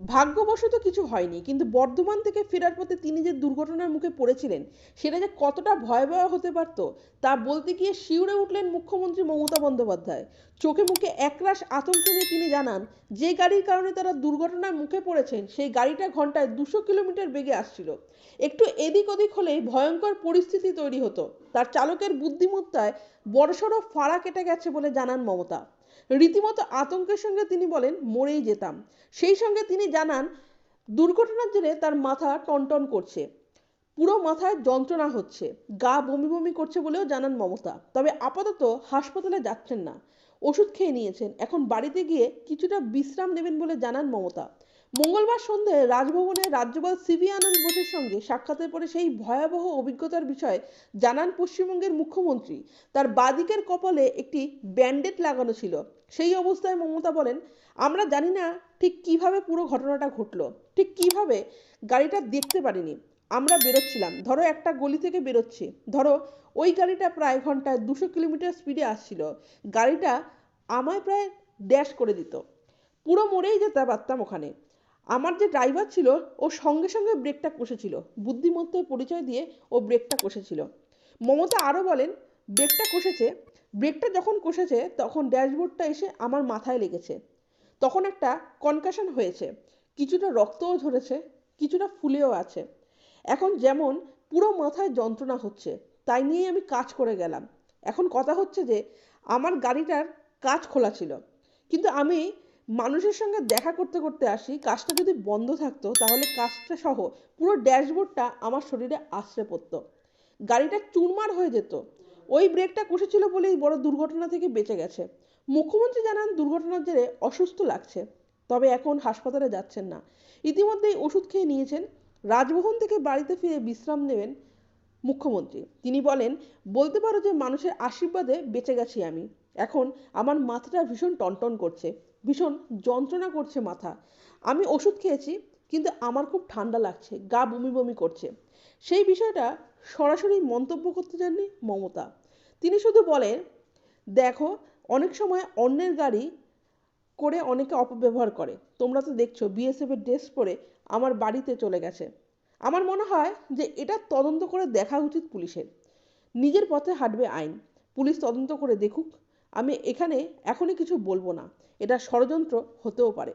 ভাগ্যবশত কিছু হয়নি, কিন্তু বর্ধমান থেকে ফেরার পথে তিনি যে দুর্ঘটনার মুখে পড়েছিলেন, সেটা যে কতটা ভয়াবহ হতে পারত, তা বলতে গিয়ে শিউরে উঠলেন মুখ্যমন্ত্রী মমতা বন্দ্যোপাধ্যায়। চোখে মুখে একরাশ আতঙ্কে নিয়ে তিনি জানান, যে গাড়ির কারণে তারা দুর্ঘটনার মুখে পড়েছেন, সেই গাড়িটা ঘন্টায় দুশো কিলোমিটার বেগে আসছিল। একটু এদিক ওদিক হলেই ভয়ঙ্কর পরিস্থিতি তৈরি হতো। তার চালকের বুদ্ধিমত্তায় বড়সড় ফাড়া কেটে গেছে বলে জানান মমতা। রীতিমতো আতঙ্কের সঙ্গে তিনি বলেন, মরেই যেতাম। সেই সঙ্গে তিনি জানান, দুর্ঘটনার জেরে তার মাথা টনটন করছে। পুরো মাথায় যন্ত্রণা হচ্ছে। গা বমি বমি করছে বলেও জানান মমতা। তবে আপাতত হাসপাতালে যাচ্ছেন না। ওষুধ খেয়ে নিয়েছেন। এখন বাড়িতে গিয়ে কিছুটা বিশ্রাম নেবেন বলে জানান মমতা। মঙ্গলবার সন্ধ্যায় রাজভবনে রাজ্যপাল সিভি আনন্দ বোসের সঙ্গে সাক্ষাতের পরে সেই ভয়াবহ অভিজ্ঞতার বিষয়ে জানান পশ্চিমবঙ্গের মুখ্যমন্ত্রী। তার বাদিকের কপালে একটি ব্যান্ডেড লাগানো ছিল। সেই অবস্থায় মমতা বলেন, আমরা জানি না ঠিক কীভাবে পুরো ঘটনাটা ঘটলো, ঠিক কীভাবে গাড়িটা দেখতে পারিনি। আমরা বেরোচ্ছিলাম। ধরো একটা গলি থেকে বেরোচ্ছি। ধরো ওই গাড়িটা প্রায় ঘন্টায় দুশো কিলোমিটার স্পিডে আসছিল। গাড়িটা আমায় প্রায় ড্যাশ করে দিত। পুরো মরেই যেতে পারতাম ওখানে। আমার যে ড্রাইভার ছিল, ও সঙ্গে সঙ্গে ব্রেকটা কষেছিল। বুদ্ধিমত্তার পরিচয় দিয়ে ও ব্রেকটা কষেছিল। মমতা আরও বলেন ব্রেকটা কষেছে। ব্রেকটা যখন কষেছে, তখন ড্যাশবোর্ডটা এসে আমার মাথায় লেগেছে। তখন একটা কনকাশন হয়েছে। কিছুটা রক্তও ঝরেছে, কিছুটা ফুলেও আছে। এখন যেমন পুরো মাথায় যন্ত্রণা হচ্ছে, তাই নিয়েই আমি কাজ করে গেলাম। এখন কথা হচ্ছে যে, আমার গাড়িটার কাজ খোলা ছিল। কিন্তু আমি মানুষের সঙ্গে দেখা করতে করতে আসি, কাজটা যদি বন্ধ থাকতো, তাহলে কাজটা সহ পুরো ড্যাশবোর্ডটা আমার শরীরে আশ্রে পড়তো। গাড়িটা চুরমার হয়ে যেত। ওই ব্রেকটা কষেছিল বলেই বড় দুর্ঘটনা থেকে বেঁচে গেছে। মুখ্যমন্ত্রী জানান দুর্ঘটনার জেরে অসুস্থ লাগছে, তবে এখন হাসপাতালে যাচ্ছেন না। ইতিমধ্যেই ওষুধ খেয়ে নিয়েছেন। রাজভবন থেকে বাড়িতে ফিরে বিশ্রাম নেবেন মুখ্যমন্ত্রী। তিনি বলেন, বলতে পারো যে মানুষের আশীর্বাদে বেঁচে গেছি আমি। এখন আমার মাথাটা ভীষণ টনটন করছে। ভীষণ যন্ত্রণা করছে মাথা। আমি ওষুধ খেয়েছি, কিন্তু আমার খুব ঠান্ডা লাগছে, গা বমি বমি করছে। সেই বিষয়টা সরাসরি মন্তব্য করতে চাননি মমতা। তিনি শুধু বলেন, দেখো, অনেক সময় অন্যের গাড়ি করে অনেকে অপব্যবহার করে। তোমরা তো দেখছ বিএসএফের ড্রেস পরে আমার বাড়িতে চলে গেছে। আমার মনে হয় যে এটা তদন্ত করে দেখা উচিত পুলিশের। নিজের পথে হাঁটবে আইন। পুলিশ তদন্ত করে দেখুক আমি এখানে এখনই কিছু বলব না। এটা ষড়যন্ত্র হতেও পারে।